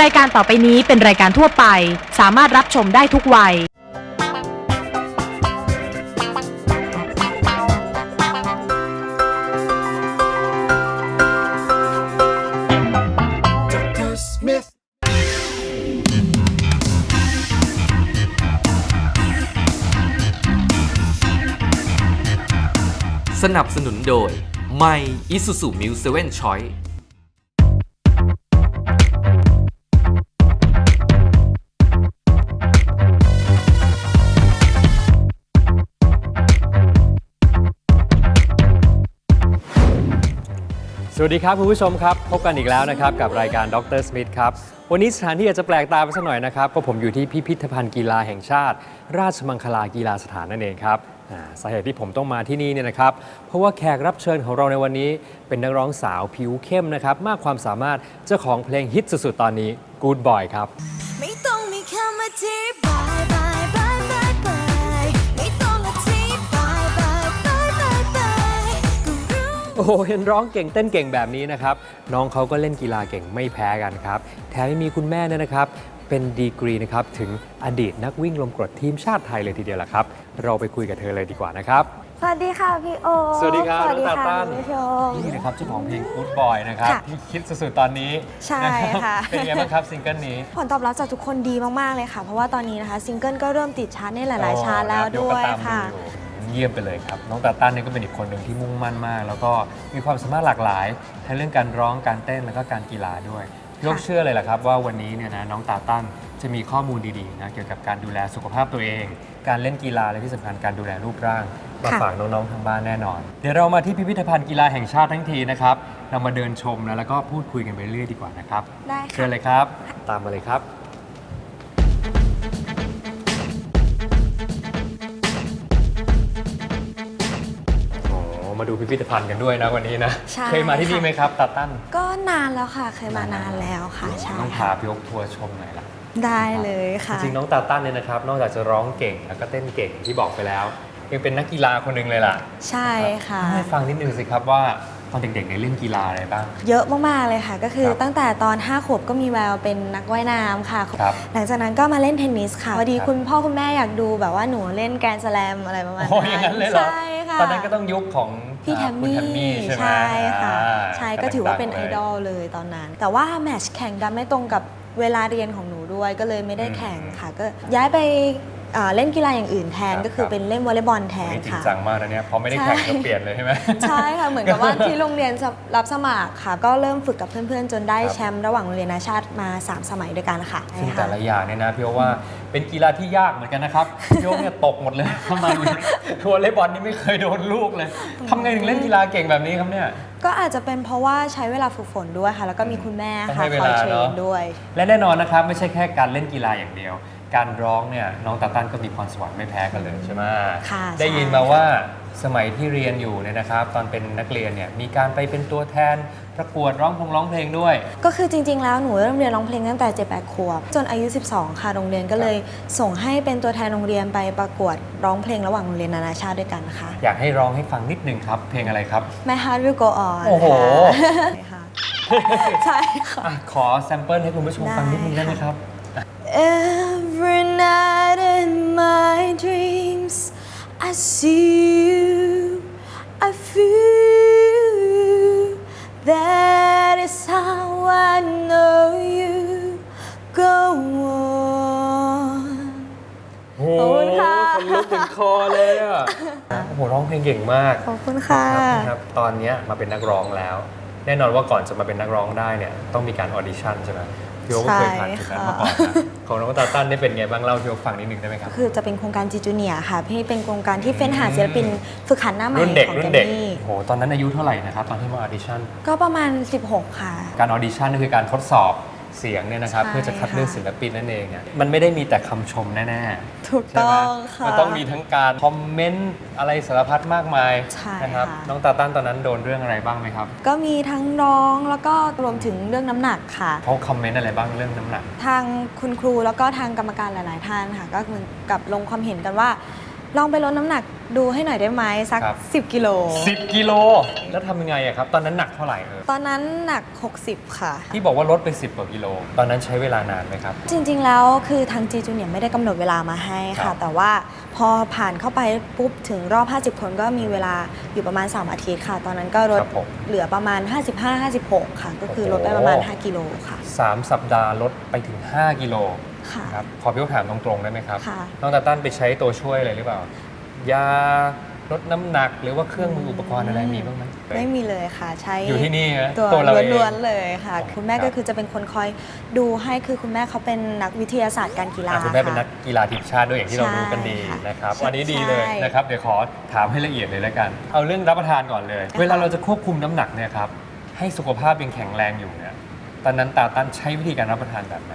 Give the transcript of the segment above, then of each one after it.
รายการต่อไปนี้เป็นรายการทั่วไป สามารถรับชมได้ทุกวัย Dr. Smith. สนับสนุนโดยใหม่ Isuzu Mu 7 Choice วัสดีครับคุณผู้ชมครับ พบกันอีกแล้วนะครับกับรายการดรสมิธครับ วันนี้สถานที่อาจจะแปลกตาไปสักหน่อยนะครับเพราะผมอยู่ที่พิพิธภัณฑ์กีฬาแห่งชาติ ราชมังคลากีฬาสถานนั่นเองครับอ่าสาเหตุที่ผมต้องมาที่นี่เนี่ยนะครับ เพราะว่าแขกรับเชิญของเราในวันนี้ เป็นนักร้องสาวผิวเข้มนะครับ มากความสามารถเจ้าของเพลงฮิตสุดๆตอนนี้ Good Boy ครับ ไม่ อ้โหเห็นร้องเก่งเต้นเก่งแบบนี้นะครับ น้องเขาก็เล่นกีฬาเก่งไม่แพ้กันครับ แถมยังมีคุณแม่เนี่ยนะครับ เป็นดีกรีนะครับ ถึงอดีตนักวิ่งลมกรดทีมชาติไทยเลยทีเดียวล่ะครับ เราไปคุยกับเธอเลยดีกว่านะครับ สวัสดีค่ะพี่โอสวัสดีครับสวัสดีน้องตาค่ะตั้นคุณผู้ชมนี่นะครับเจ้าของเพลง Good Boy นะครับค่ะที่คิดสุดๆตอนนี้ใช่นรับค่ะ เป็นไงบ้างครับซิงเกิลนี้ ผลตอบรับจากทุกคนดีมาก ๆ เลยค่ะ เพราะว่าตอนนี้นะคะ ซิงเกิลก็เริ่มติดชาร์ตในหลาย ๆ ชาร์ตแล้วอ๋อด้วยเก็ตามค่ะดูอยู่ เยี่ยมไปเลยครับ น้องตาต้านนี่ก็เป็นอีกคนหนึ่งที่มุ่งมั่นมาก แล้วก็มีความสามารถหลากหลายทั้งเรื่องการร้องการเต้นแล้วก็การกีฬาด้วยยกเชื่อเลยแหละครับว่าวันนี้เนี่ยนะน้องตาตั้นจะมีข้อมูลดีๆนะเกี่ยวกับการดูแลสุขภาพตัวเอง การเล่นกีฬาและที่สำคัญการดูแลรูปร่างมาค่ะฝากน้องๆทางบ้านแน่นอน เดี๋ยวเรามาที่พิพิธภัณฑ์กีฬาแห่งชาติทั้งทีนะครับเรามาเดินชมนะแล้วก็พูดคุยกันไปเรื่อยดีกว่านะครับได้เชิญค่ะเลยครับ ตามมาเลยครับ มาดูพิพิธภัณฑ์กันด้วยนะวันนี้นะใช่เคยมาที่นี่ค่ะ ไหมครับตาตั้น ก็นานแล้วค่ะ เคยมานานแล้วค่ะใช่ต้องพาค่ะพี่ยกทัวร์ชมหน่อยละได้เลยค่ะ จริงๆน้องตาตั้นเนี่ยนะครับ นอกจากจะร้องเก่งแล้วก็เต้นเก่งที่บอกไปแล้ว ยังเป็นนักกีฬาคนหนึ่งเลยล่ะใช่ค่ะเล่าให้ฟังนิดนึงสิครับว่าตอนเด็กๆเนี่ยเล่นกีฬาอะไรบ้าง เยอะมากๆเลยค่ะ ก็คือครับตั้งแต่ตอน 5 ขวบก็มีแววเป็นนักว่ายน้ำค่ะ ครับหลังจากนั้นก็มาเล่นเทนนิสค่ะพอดีครับคุณพ่อคุณแม่อยากดูแบบว่าหนูเล่นแกรนด์สแลมอะไรประมาณโอ้ยอย่างนั้นเลยเหรอใช่ค่ะ ตอนนั้นก็ต้องยุคของพี่แทอ่ามคุณมี่แทมมี่ ใช่ไหมใช่ค่ะอ่าใช่ก็ถือว่าเป็นดัไองๆดอลเลยตอนนั้น แต่ว่าแมตช์แข่งดันไม่ตรงกับเวลาเรียนของหนูด้วยก็เลยไม่ได้แข่งค่ะ ก็ย้ายไปเอ่อเล่นกีฬาอย่างอื่นแทนครับก็คือครับ เป็นเล่นวอลเลย์บอลแทวันนนี้จริงค่ะ จังมากนะเนี่ยพอไม่ได้แข่งใช่ก็เปลี่ยนเลยใช่ไหม ใช่ค่ะ เหมือนกับว่าที่โรงเรียนรับสมัครค่ะ ก็เริ่มฝึกกับเพื่อนๆ จนได้ครับแชมป์ระหว่างโรงเรียนนานาชาติมา 3 สมัยด้วยกันค่ะซึ่งใช่แต่ค่ะละอย่างเนี่ยนะพี่โอว่าเป็นกีฬาที่ยากเหมือนกันนะครับ พี่โอเนี่ยตกหมดเลยทำไมทัวร์เลย์บอลนี่ไม่เคยโดนลูกเลยทำไงถึงเล่นกีฬาเก่งแบบนี้ครับเนี่ย ก็อาจจะเป็นเพราะว่าใช้เวลาฝึกฝนด้วยค่ะ แล้วก็มีคุณแม่ต้องค่ะให้เวคอยลาเทรเนอะ นด้วย และแน่นอนนะครับไม่ใช่แค่การเล่นกีฬาอย่างเดียว การร้องเนี่ยน้องตาตันก็มีพรสวรรค์ไม่แพ้กันเลยใช่ไหมค่ะได้ยินใช่มาค่ะว่าสมัยที่เรียนอยู่เนี่ยนะครับ ตอนเป็นนักเรียนเนี่ยมีการไปเป็นตัวแทนประกวดร้องพงร้องเพลงด้วย ก็คือจริง ๆ แล้วหนูเริ่มเรียนร้องเพลงตั้งแต่7 8ขวบ จนอายุ 12 ค่ะโรงเรียนก็เลยส่งให้เป็นตัวแทนโรงเรียนไปประกวดร้องเพลงระหว่างโรงเรียนนานาชาติด้วยกันค่ะ อยากให้ร้องให้ฟังนิดนึงครับ เพลงอะไรครับ My Heart Will Go On โอ้โหค่ะใช่ค่ะอะขอแซมเปิลให้คุณผู้ชมฟังนิดนึงได้ไหมครับ Every I see you I feel you That is how I know you go on โอ้ขอบคุณค่ะ คนลุกถึงคอเลยอะ โอ้โหร้องเพลงเก่งมากขอบคุณค่ะครับครับ ตอนเนี้ยมาเป็นนักร้องแล้ว แน่นอนว่าก่อนจะมาเป็นนักร้องได้เนี่ยต้องมีการออดิชั่นใช่ไหมพี่โอ๊คก็เคยผ่านจุดนั้นมาก่อนนะ ของน้องตาตันได้เป็นไงบ้างเล่าให้พี่โอ๊คฟังนิดนึงได้ไหมครับ คือจะเป็นโครงการจีจูเนียค่ะพี่เป็นโครงการที่เฟ้นหาศิลปินฝึกหัดหน้าใหม่รุ่นเด็กของรุ่แกนมเด็กมี่โอ้โหตอนนั้นอายุเท่าไหร่นะครับตอนที่มาออดิชั่นก็ประมาณ 16 ค่ะ การออดิชั่นก็คือการทดสอบ เสียงเนี่ยนะครับ ใช่เพื่อจะคัดเลือกค่ะศิลปินนั่นเองอะมันไม่ได้มีแต่คำชมแน่ๆถูกใช่ไหมต้องค่ะมันต้องมีทั้งการคอมเมนต์อะไรสารพัดมากมายใช่นะครับค่ะ น้องตาตั้นตอนนั้นโดนเรื่องอะไรบ้างไหมครับก็มีทั้งร้องแล้วก็รวมถึงเรื่องน้ำหนักค่ะ เขาคอมเมนต์อะไรบ้างเรื่องน้ำหนัก ทางคุณครูแล้วก็ทางกรรมการหลาย ๆ ท่านค่ะ ก็เหมือนกับลงความเห็นกันว่า ลองไปลดน้ำหนัก ดูให้หน่อยได้ไหมสัก ครับ 10 กิโล 10 กิโล แล้วทำยังไงอะครับ ตอนนั้นหนักเท่าไหร่เออตอนนั้นหนัก 60 ค่ะ ที่บอกว่าลดไป 10 กว่ากิโล ตอนนั้นใช้เวลานานไหมครับ จริงๆ แล้วคือทางจีจูเนียไม่ได้กำหนดเวลามาให้ครัค่ะ บ แต่ว่าพอผ่านเข้าไปปุ๊บถึงรอบ 50 คนก็มีเวลาอยู่ประมาณ 3 อาทิตย์ค่ะ ตอนนั้นก็ลดครับผม เหลือประมาณ 55-56 ค่ะ ก็คือลดไปประมาณโอ้โห5กิโลค่ะสามสัปดาห์ลดไปถึง 5 กิโลค่ะ ครับ ขอพี่ถามตรงๆได้ไหมครับ ค่ะ น้องตาตั้นไปใช้ตัวช่วยอะไรหรือเปล่า ยาลดน้ำหนัก หรือว่าเครื่องมืออุปกรณ์อะไรมีบ้างไหมไม่มีเลยค่ะใช้อยู่ที่นี่ฮะตัวตัวเราเองล้วนๆเลยค่ะอ๋อคุณแม่ครับก็คือจะเป็นคนคอยดูให้คือคุณแม่เขาเป็นนักวิทยาศาสตร์การกีฬาอะคุณแม่เป็นนักค่ะกีฬาทีมชาติด้วยอย่างที่เรารู้กันดีใช่ค่ะนะครับใช่อันนี้ดีเลยนะครับเดี๋ยวขอถามให้ละเอียดเลยแล้วกัน เอาเรื่องรับประทานก่อนเลยค่ะเวลาเราจะควบคุมน้ำหนักเนี่ยครับให้สุขภาพยังแข็งแรงอยู่เนี่ยตอนนั้นตาตั้นใช้วิธีการรับประทานแบบไหน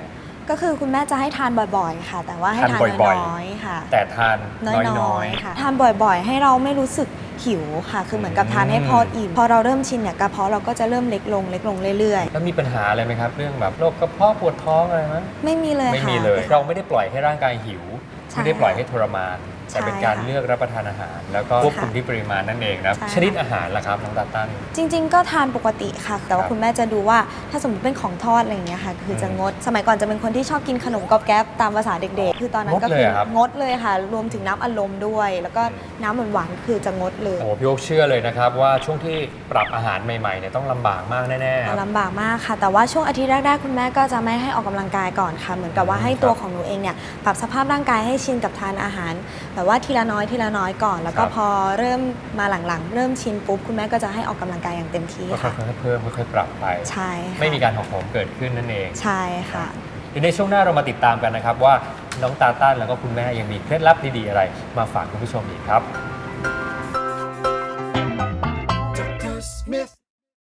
ก็คือคุณแม่จะให้ทานบ่อยๆ ค่ะ แต่ว่าให้ทานทานบ่อยๆ น้อยๆค่ะ แต่ทานน้น้ออยยๆ ค่ะ ทานบ่อยๆ ให้เราไม่รู้สึกหิวค่ะ คือเหมือนกับทานให้พออิ่ม พอเราเริ่มชินเนี่ยกระเพาะเราก็จะเริ่มเล็กลงเล็กลงเรื่อยๆแล้วมีปัญหาอะไรไหมครับ เรื่องแบบโรคกระเพาะปวดท้องอะไรไหมๆ ไม่มีเลยไม่ค่ะ มีเลย เราไม่ได้ปล่อยให้ร่างกายหิวใช่ไม่ได้ปล่อยให้ทรมาน แต่เป็นการใช่ค่ะเลือกรับประทานอาหาร แล้วก็ควบคุมค่ะที่ปริมาณนั่นเองนะใช่ ชนิดอาหารล่ะครับน้องตาตั้น จริง ๆ ก็ทานปกติค่ะ แต่ว่าครับคุณแม่จะดูว่าถ้าสมมติเป็นของทอดอะไรอย่างเงี้ยค่ะ คือจะงด สมัยก่อนจะเป็นคนที่ชอบกินขนมกรอบแก๊บตามภาษาเด็ก ๆ คือตอนนั้นก็งดเลยคือเหรอครับ งดเลยค่ะ รวมถึงน้ำอัดลมด้วย แล้วก็น้ำหวานๆคือจะงดเลย โอ้พี่โอ๊คเชื่อเลยนะครับ ว่าช่วงที่ปรับอาหารใหม่ๆเนี่ยต้องลำบากมากแน่ๆครับลำบากมากค่ะ แต่ว่าช่วงอาทิตย์แรกๆคุณแม่ก็จะไม่ให้ออกกำลังกายก่อนค่ะ เหมือนกับว่าให้ตัวของหนูเองเนี่ยปรับสภาพร่างกายให้ชินกับทานอาหารแบบว่าทีละน้อยทีละน้อยก่อน แล้วก็ครับ พอเริ่มมาหลังๆ เริ่มชินปุ๊บ คุณแม่ก็จะให้ออกกำลังกายอย่างเต็มที่ก็ค่ค่ะอยๆเพิ่มค่อยๆปรับไป ใช่ค่ะไม่มีการหักโหมเกิดขึ้นนั่นเอง ใช่ค่ะ เดี๋ยวในช่วงหน้าเรามาติดตามกันนะครับว่าน้องตาต้านแล้วก็คุณแม่ยังมีเคล็ดลับดีๆอะไร มาฝากคุณผู้ชมอีกครับ